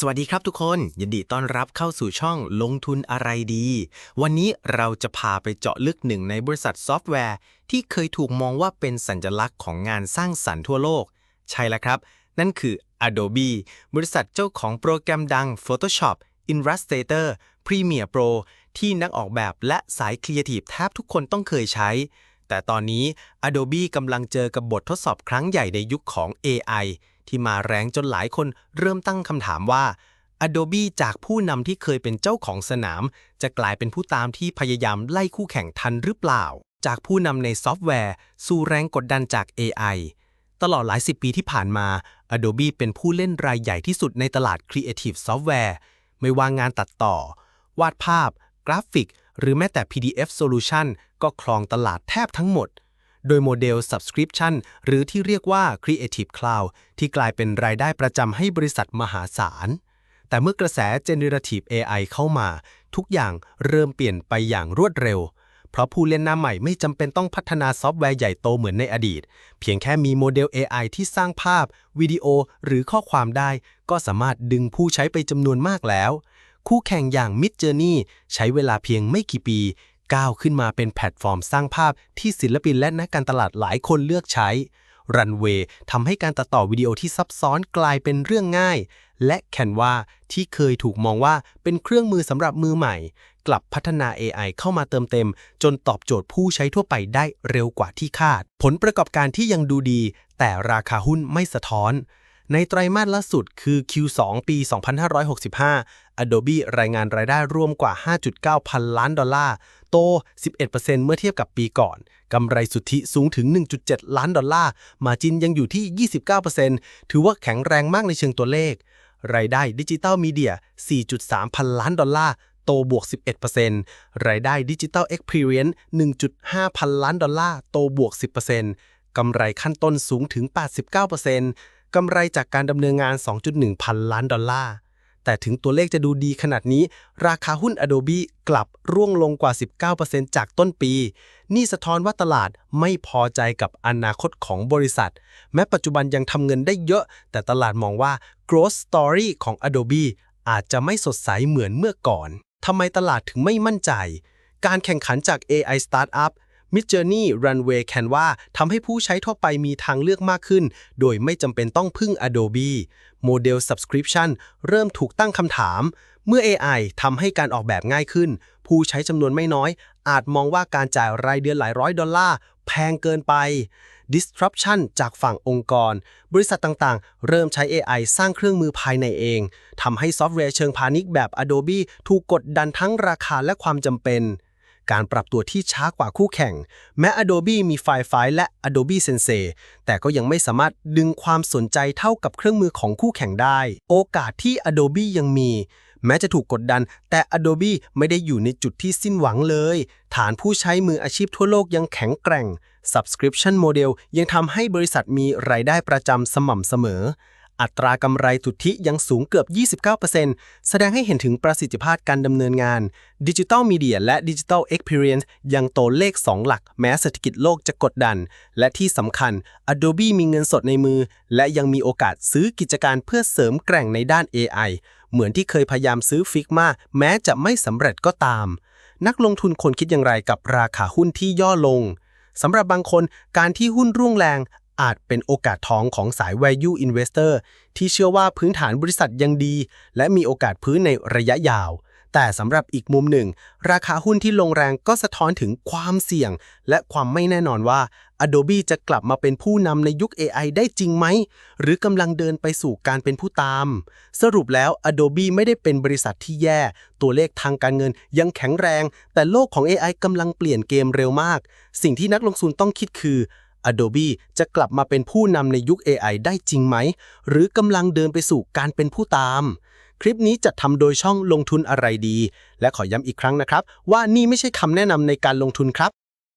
สวัสดีครับทุกคนยินดีต้อนรับเข้าสู่ช่องลงทุนอะไรดี วันนี้เราจะพาไปเจาะลึกหนึ่งในบริษัทซอฟต์แวร์ ที่เคยถูกมองว่าเป็นสัญลักษณ์ของงานสร้างสรรค์ทั่วโลก ใช่แล้วครับ นั่นคือ Adobe บริษัทเจ้าของโปรแกรมดัง Photoshop Illustrator Premiere Pro ที่นักออกแบบและสายครีเอทีฟแทบทุกคนต้องเคยใช้ แต่ตอนนี้ Adobe กำลังเจอกับบททดสอบครั้งใหญ่ในยุคของ AI ที่มาแรงจนหลายคนเริ่มตั้งคำถามว่า Adobe จากผู้นำที่เคยเป็นเจ้าของสนาม จะกลายเป็นผู้ตามที่พยายามไล่คู่แข่งทันหรือเปล่า จากผู้นำในซอฟต์แวร์ สู่แรงกดดันจาก AI ตลอดหลายสิบปีที่ผ่านมา Adobe เป็นผู้เล่นรายใหญ่ที่สุดในตลาด Creative Software ไม่ว่างานตัดต่อ วาดภาพ กราฟิก หรือแม้แต่ PDF Solution ก็ครองตลาดแทบทั้งหมด โดยโมเดล Subscription หรือที่เรียกว่า Creative Cloud ที่กลายเป็นรายได้ประจำให้บริษัทมหาศาล แต่เมื่อกระแส Generative AI เข้ามา ทุกอย่างเริ่มเปลี่ยนไปอย่างรวดเร็ว เพราะผู้เล่นหน้าใหม่ไม่จำเป็นต้องพัฒนาซอฟต์แวร์ใหญ่โตเหมือนในอดีต เพียงแค่มีโมเดล AI ที่สร้างภาพ วิดีโอหรือข้อความได้ ก็สามารถดึงผู้ใช้ไปจำนวนมากแล้ว คู่แข่งอย่าง Mid Journey ใช้เวลาเพียงไม่กี่ปี ก้าวขึ้นมาเป็นแพลตฟอร์มสร้างภาพที่ศิลปินและนักการตลาดหลายคนเลือกใช้ Runway ทำให้การตัดต่อวิดีโอที่ซับซ้อนกลายเป็นเรื่องง่าย และ Canva ที่เคยถูกมองว่าเป็นเครื่องมือสำหรับมือใหม่ กลับพัฒนา AI เข้ามาเติมเต็ม จนตอบโจทย์ผู้ใช้ทั่วไปได้เร็วกว่าที่คาด ผลประกอบการที่ยังดูดี แต่ราคาหุ้นไม่สะท้อนในไตรมาสล่าสุดคือ Q2 ปี 2565 Adobe รายงานรายได้รวมกว่า 5.9 พันล้านดอลลาร์ โต 11%เมื่อเทียบกับปีก่อน กำไรสุทธิสูงถึง 1.7 ล้านดอลลาร์ มาจินยังอยู่ที่ 29%ถือว่าแข็งแรงมากในเชิงตัวเลข รายได้ดิจิตอลมีเดีย 4.3 พันล้านดอลลาร์โตบวก 11%รายได้ดิจิตอลเอ็กเพรียน1.5 พันล้านดอลลาร์ โตบวก 10%กำไรขั้นต้นสูงถึง 89%กำไรจากการดำเนินงาน 2.1 พันล้านดอลลาร์ แต่ถึงตัวเลขจะดูดีขนาดนี้ ราคาหุ้น Adobe กลับร่วงลงกว่า 19%จากต้นปี นี่สะท้อนว่าตลาดไม่พอใจกับอนาคตของบริษัท แม้ปัจจุบันยังทำเงินได้เยอะ แต่ตลาดมองว่า growth story ของ Adobe อาจจะไม่สดใสเหมือนเมื่อก่อน ทำไมตลาดถึงไม่มั่นใจ การแข่งขันจาก AI Startup Midjourney Runway Canva ทำให้ผู้ใช้ทั่วไปมีทางเลือกมากขึ้น โดยไม่จำเป็นต้องพึ่ง Adobe โมเดล Subscription เริ่มถูกตั้งคำถาม เมื่อ AI ทำให้การออกแบบง่ายขึ้น ผู้ใช้จำนวนไม่น้อย อาจมองว่าการจ่ายรายเดือนหลายร้อยดอลลาร์แพงเกินไป disruption จากฝั่งองค์กร บริษัทต่างๆ เริ่มใช้ AI สร้างเครื่องมือภายในเอง ทำให้ซอฟต์แวร์เชิงพาณิชย์แบบ Adobe ถูกกดดันทั้งราคาและความจำเป็น การปรับตัวที่ช้ากว่าคู่แข่ง แม้ Adobe มี Firefly และ Adobe Sensei แต่ก็ยังไม่สามารถดึงความสนใจเท่ากับเครื่องมือของคู่แข่งได้ โอกาสที่ Adobe ยังมี แม้จะถูกกดดัน แต่ Adobe ไม่ได้อยู่ในจุดที่สิ้นหวังเลย ฐานผู้ใช้มืออาชีพทั่วโลกยังแข็งแกร่ง Subscription Model ยังทำให้บริษัทมีรายได้ประจำสม่ำเสมอ อัตรากำไรสุทธิยังสูงเกือบ 29%แสดงให้เห็นถึงประสิทธิภาพการดำเนินงาน Digital Media และ Digital Experience ยังโตเลข 2 หลัก แม้เศรษฐกิจโลกจะกดดัน และที่สำคัญ Adobe มีเงินสดในมือ และยังมีโอกาสซื้อกิจการเพื่อเสริมแกร่งในด้าน AI เหมือนที่เคยพยายามซื้อ Figma แม้จะไม่สำเร็จก็ตาม นักลงทุนคนคิดอย่างไรกับราคาหุ้นที่ย่อลงสำหรับบางคนการที่หุ้นร่วงแรง อาจเป็นโอกาสทองของสาย value investor ที่เชื่อว่าพื้นฐานบริษัทยังดี และมีโอกาสพื้นในระยะยาว แต่สำหรับอีกมุมหนึ่ง ราคาหุ้นที่ลงแรงก็สะท้อนถึงความเสี่ยง และความไม่แน่นอนว่า Adobe จะกลับมาเป็นผู้นำในยุค AI ได้จริงไหม หรือกำลังเดินไปสู่การเป็นผู้ตาม สรุปแล้ว Adobe ไม่ได้เป็นบริษัทที่แย่ ตัวเลขทางการเงินยังแข็งแรง แต่โลกของ AI กำลังเปลี่ยนเกมเร็วมาก สิ่งที่นักลงทุนต้องคิดคือ Adobe จะกลับมาเป็นผู้นำในยุค AI ได้จริงไหม หรือกำลังเดินไปสู่การเป็นผู้ตาม คลิปนี้จัดทำโดยช่องลงทุนอะไรดี และขอย้ำอีกครั้งนะครับ ว่านี่ไม่ใช่คำแนะนำในการลงทุนครับ